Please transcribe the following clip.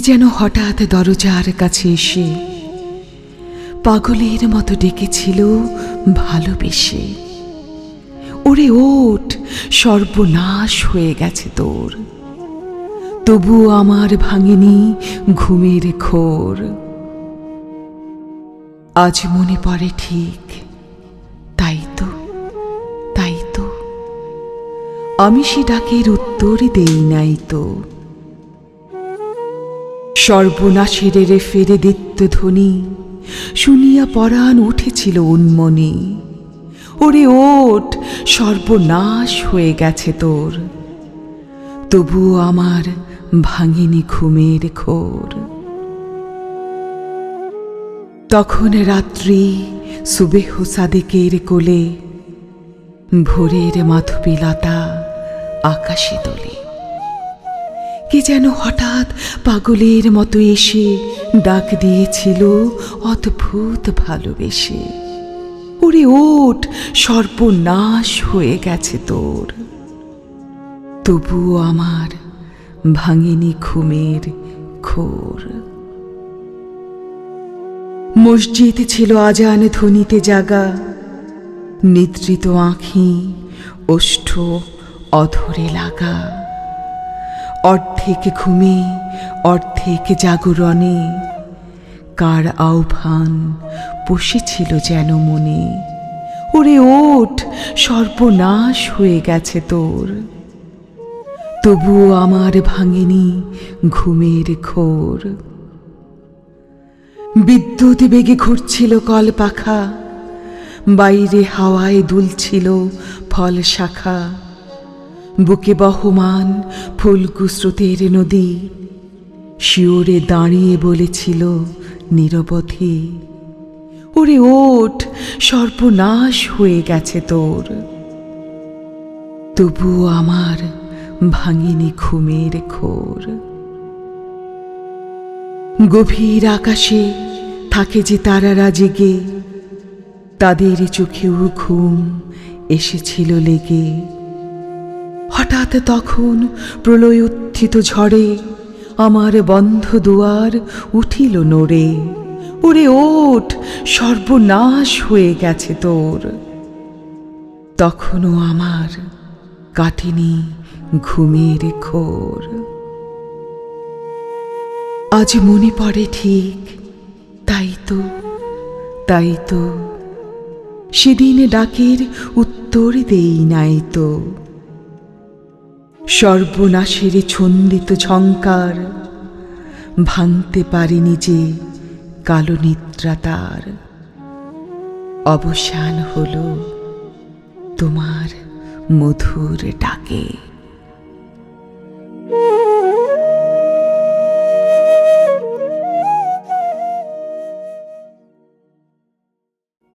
যেন হঠাৎ দরজার কাছে এসে পাগলের মতো ডেকেছিল ভালোবেসে। ওরে ওঠ, সর্বনাশ হয়ে গেছে তোর। তবুও আমার ভাঙেনি ঘুমের খোর আজ মনে পড়ে ঠিক, তাই তো তাই তো। আমি সে ডাকের উত্তর দেই নাই তো। সর্বনাশের রে ফেরে দিত্য ধ্বনি। শুনিয়া পরাণ উঠেছিল উন্মনি। ওরে ওঠ, সর্বনাশ হয়ে গেছে তোর। তবুও আমার ভাঙিনি ঘুমের ঘোর। তখন রাত্রি সুবেহ সাদেকের কোলে, ভোরের মাধবীলতা আকাশে তোলে। কে যেন হঠাৎ পাগলের মতো এসে ডাক দিয়েছিল অদ্ভুত ভালোবেসে। ওরে ওঠ, সর্বনাশ হয়ে গেছে তোর। তবুও আমার ভাঙিনি ঘুমের খোর মসজিদ ছিল আজান ধ্বনিতে জাগা। নিদ্রিত আঁখি, ওষ্ঠ, অধরে লাগা। অর্ধেক ঘুমে, অর্ধেক জাগরণে কার আহ্বান বসেছিল যেন মনে? ওরে ওঠ, সর্বনাশ হয়ে গেছে তোর। তবুও আমার ভাঙেনি ঘুমের ঘোর। বিদ্যুৎ বেগে ঘুরছিল কল পাখা বাইরে হাওয়ায় দুলছিল ফল শাখা। বুকে বহমান ফুলকু স্রোতের নদী, শিওরে দাঁড়িয়ে বলেছিল নিরবধি, ওরে ওঠ, সর্বনাশ হয়ে গেছে তোর। তবুও আমার ভাঙিনি ঘুমের ঘোর। গভীর আকাশে থাকে যে তারারা জেগে, তাদের চোখেও ঘুম এসেছিল লেগে। হঠাৎ তখন প্রলয় উত্থিত ঝড়ে আমার বন্ধ দুয়ার উঠিল নড়ে। ওরে ওঠ, সর্বনাশ হয়ে গেছে তোর। তখনও আমার কাটেনি ঘুমের খোর আজ মনে পড়ে ঠিক, তাই তো তাই তো। সেদিন ডাকের উত্তর দেই নাই তো। সর্বনাশের ছন্দিত ঝঙ্কার ভাঙতে পারিনি যে কালো নিদ্রা তার। অবসান হল তোমার মধুর ডাকে।